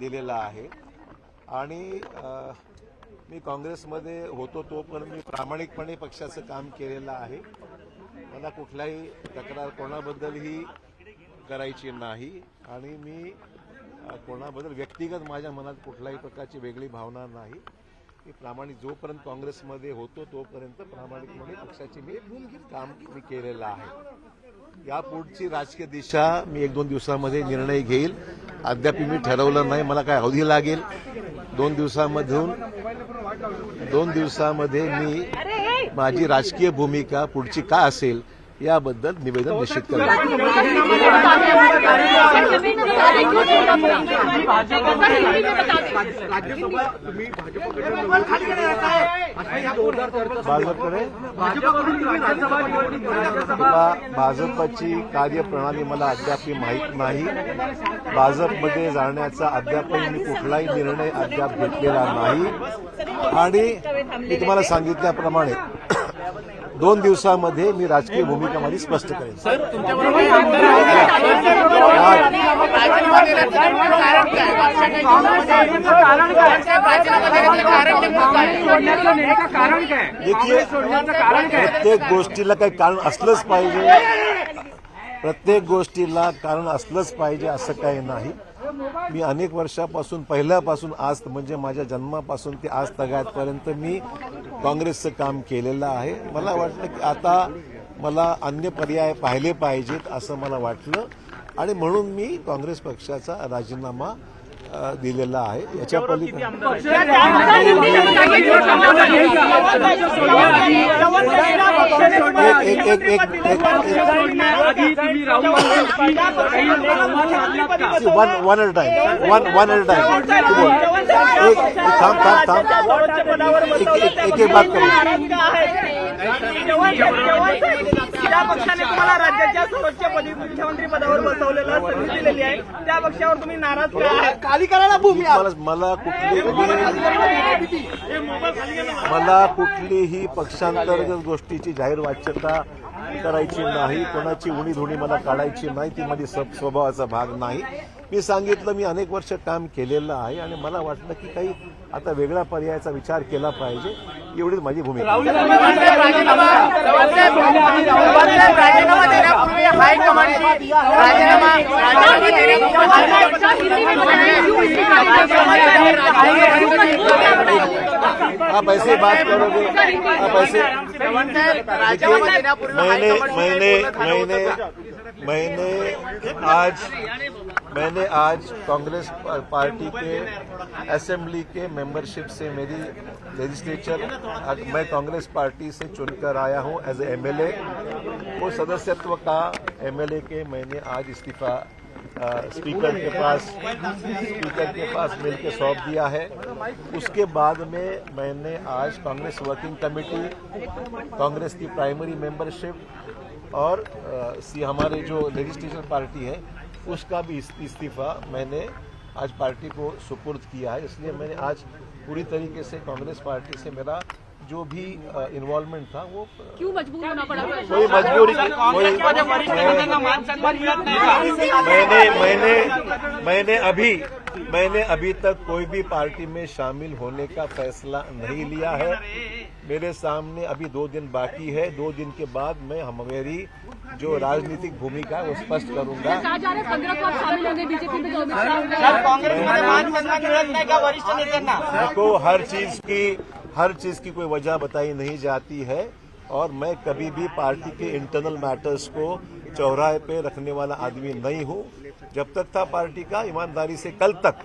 दिलेला आहे. आणि मी काँग्रेसमध्ये होतो तोपर्यंत मी प्रामाणिकपणे पक्षाचं काम केलेलं आहे. मला कुठलाही तक्रार कोणाबद्दलही करायची नाही. आणि मी कोणाबद्दल व्यक्तिगत माझ्या मनात कुठल्याही प्रकारची वेगळी भावना नाही. मी प्रामाणिक जोपर्यंत काँग्रेसमध्ये होतो तोपर्यंत प्रामाणिकपणे पक्षाची मी काम मी केलेलं आहे. या पुढची राजकीय दिशा मी एक दोन दिवसामध्ये निर्णय घेईल. अद्याप मी ठरवलं नाही. मला काय अवधी लागेल? दोन दिवसामधून दोन दिवसामध्ये मी माझी राजकीय भूमिका पुढची काय असेल याबद्दल निवेदन निश्चित राज्यसभा तुम्ही भाजपकडे भाजपची कार्यप्रणाली मला अद्याप माहीत नाही. भाजपमध्ये जाण्याचा अद्यापही मी कुठलाही निर्णय अद्याप घेतलेला नाही. आणि मी तुम्हाला सांगितल्याप्रमाणे दोन दिवसामध्ये मी राजकीय भूमिका माझी स्पष्ट करेन. प्रत्येक गोष्टीला काही कारण असलंच पाहिजे. प्रत्येक गोष्टीला कारण असलंच पाहिजे असं काही नाही. मी अनेक वर्षापासून पहिल्यापासून आज म्हणजे माझ्या जन्मापासून ते आज तगायतपर्यंत मी काँग्रेसचं काम केलेलं आहे. मला वाटलं की आता मला अन्य पर्याय पाहिले पाहिजेत असं मला वाटलं. आणि म्हणून मी काँग्रेस पक्षाचा राजीनामा दिलेला आहे. याच्या पलीकडे one one eight time one one eight time एक एक थांब थांब थांब. एक एक एक एक बात करू. त्या पक्षाने तुम्हाला राज्याच्या सर्वोच्च पदी मुख्यमंत्री पदावर बसवलेलं संधी दिलेली आहे त्या पक्षावर तुम्ही नाराज का काली करायला भूमी मला मला कुठलीही मला कुठलीही पक्षांतर्गत गोष्टीची जाहीर वाच्यता करायची नाही कोणाची उणी धुणी मला काढायची नाही ती माझी सब- स्वभावाचा भाग नाही. मी सांगितलं मी अनेक वर्ष काम केलेलं आहे आणि मला वाटलं की काही आता वेगळ्या पर्यायाचा विचार केला पाहिजे एवढीच माझी भूमिका. राजीनामा आप ऐसे बात करोगे, आप ऐसे मैंने मैंने मैंने मैंने आज मैंने आज कांग्रेस पार्टी के असेंबली के मेंबरशिप से मेरी लेजिस्लेचर मैं कांग्रेस पार्टी से चुनकर आया हूँ एज ए एमएलए वो सदस्यत्व का एमएलए के मैंने आज इस्तीफा स्पीकर के पास, स्पीकर के पास मिल के सौंप दिया है। उसके बाद में मैंने आज कांग्रेस वर्किंग कमेटी, कांग्रेस की प्राइमरी मेंबरशिप और सी, हमारे जो लेजिस्लेशन पार्टी है, उसका भी इस्तीफा मैंने आज पार्टी को सुपुर्द किया है। इसलिए मैंने आज पूरी तरीके से कांग्रेस पार्टी से मेरा जो भी इन्वॉल्वमेंट था वो क्यों मजबूर होना पड़ा? कोई मजबूरी कोई मैंने मैंने मैंने अभी मैंने अभी तक कोई भी पार्टी में शामिल होने का फैसला नहीं लिया है। मेरे सामने अभी दो दिन बाकी है। दो दिन के बाद मैं हम मेरी जो राजनीतिक भूमिका है वो स्पष्ट करूँगा। कहा जा रहा है पंद्रह को हर चीज़ की हर चीज़ की कोई वजह बताई नहीं जाती है और मैं कभी भी पार्टी के इंटरनल मैटर्स को चौराहे पे रखने वाला आदमी नहीं हूँ। जब तक था पार्टी का ईमानदारी से कल तक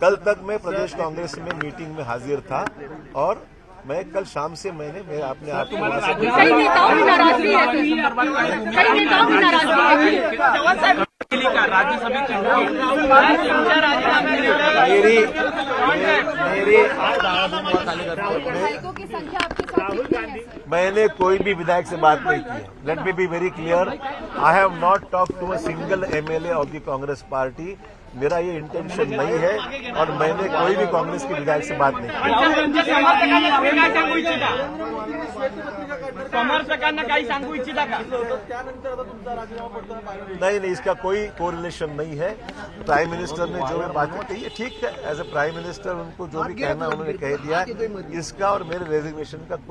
कल तक मैं प्रदेश कांग्रेस में मीटिंग में हाजिर था और मैं कल शाम से मैंने मेरे अपने आप को मेरी मेरी विधायकों की संख्या आपके साथ कितनी है मैंने कोई भी विधायक से बात नहीं की है। Let me be very clear I have not talk to a single MLA of the Congress party मेरा ये इंटेंशन नहीं है और मैंने कोई भी कांग्रेस के विधायक से बात नहीं की। काही सांगू इच्छिता नहीं नहीं इसका कोई कोरिलेशन नहीं है। प्राइम मिनिस्टर ने जो भी बातें कही है ठीक है एज ए प्राइम मिनिस्टर उनको जो भी कहना उन्होंने कह दिया इसका और मेरे रेजिग्नेशन का कोई